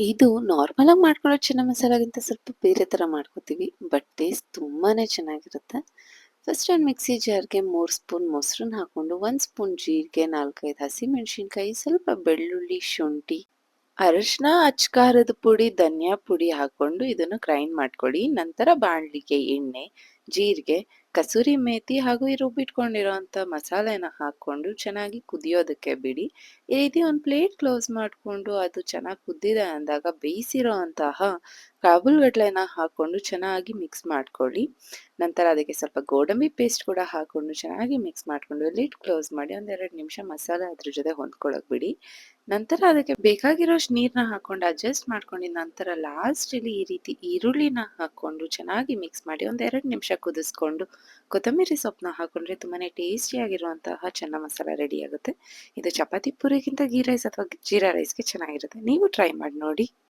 ಇದು ನಾರ್ಮಲ್ ಆಗಿ ಮಾಡ್ಕೊಳ್ಳೋ ಚೆನ್ನ ಮಸಾಲಾಗಿಂತ ಸ್ವಲ್ಪ ಬೇರೆ ಥರ ಮಾಡ್ಕೋತೀವಿ ಬಟ್ ಟೇಸ್ಟ್ ತುಂಬಾನೇ ಚೆನ್ನಾಗಿರುತ್ತೆ. ಫಸ್ಟ್ ಒಂದು ಮಿಕ್ಸಿ ಜಾರ್ಗೆ ಮೂರು ಸ್ಪೂನ್ ಮೊಸರನ್ನ ಹಾಕೊಂಡು ಒಂದು ಸ್ಪೂನ್ ಜೀರಿಗೆ, ನಾಲ್ಕೈದು ಹಸಿಮೆಣಸಿನ್ಕಾಯಿ, ಸ್ವಲ್ಪ ಬೆಳ್ಳುಳ್ಳಿ, ಶುಂಠಿ ಅರಶಿನ ಅಚ್ಕಾರದ ಪುಡಿ, ಧನಿಯಾ ಪುಡಿ ಹಾಕೊಂಡು ಇದನ್ನು ಗ್ರೈಂಡ್ ಮಾಡ್ಕೊಳ್ಳಿ ನಂತರ ಬಾಣಲಿಗೆ ಎಣ್ಣೆ ಜೀರಿಗೆ, ಕಸೂರಿ ಮೇಥಿ ಹಾಗೂ ಈ ರುಬ್ಬಿಟ್ಕೊಂಡಿರೋಂಥ ಮಸಾಲೆನ ಹಾಕೊಂಡು ಚೆನ್ನಾಗಿ ಕುದಿಯೋದಕ್ಕೆ ಬಿಡಿ. ಈ ರೀತಿ ಒಂದು ಪ್ಲೇಟ್ ಕ್ಲೋಸ್ ಮಾಡಿಕೊಂಡು ಅದು ಚೆನ್ನಾಗಿ ಕುದ್ದಿದೆ ಅಂದಾಗ ಬೇಯಿಸಿರೋ ಅಂತಹ ಕಾಬೂಲ್ಗಡ್ಲೆನ ಹಾಕೊಂಡು ಚೆನ್ನಾಗಿ ಮಿಕ್ಸ್ ಮಾಡ್ಕೊಳ್ಳಿ. ನಂತರ ಅದಕ್ಕೆ ಸ್ವಲ್ಪ ಗೋಡಂಬಿ ಪೇಸ್ಟ್ ಕೂಡ ಹಾಕೊಂಡು ಚೆನ್ನಾಗಿ ಮಿಕ್ಸ್ ಮಾಡಿಕೊಂಡು ಲಿಡ್ ಕ್ಲೋಸ್ ಮಾಡಿ ಒಂದೆರಡು ನಿಮಿಷ ಮಸಾಲೆ ಅದ್ರ ಜೊತೆ ಹೊಂದ್ಕೊಳ್ಳೋಕೆ ಬಿಡಿ. ನಂತರ ಅದಕ್ಕೆ ಬೇಕಾಗಿರೋಷ್ಟು ನೀರನ್ನ ಹಾಕೊಂಡು ಅಡ್ಜಸ್ಟ್ ಮಾಡ್ಕೊಂಡು ನಂತರ ಲಾಸ್ಟಲ್ಲಿ ಈ ರೀತಿ ಈರುಳ್ಳಿನ ಹಾಕೊಂಡು ಚೆನ್ನಾಗಿ ಮಿಕ್ಸ್ ಮಾಡಿ ಒಂದೆರಡು ನಿಮಿಷ ಕುದಿಸ್ಕೊಂಡು ಕೊತ್ತಂಬರಿ ಸೊಪ್ಪನ್ನ ಹಾಕೊಂಡ್ರೆ ತುಂಬಾನೇ ಟೇಸ್ಟಿಯಾಗಿರುವಂತಹ ಚೆನ್ನ ಮಸಾಲ ರೆಡಿ ಆಗುತ್ತೆ. ಇದು ಚಪಾತಿ ಪೂರಿಗಿಂತ ಗೀ ರೈಸ್ ಅಥವಾ ಜೀರಾ ರೈಸ್ಗೆ ಚೆನ್ನಾಗಿರುತ್ತೆ. ನೀವು ಟ್ರೈ ಮಾಡಿ ನೋಡಿ.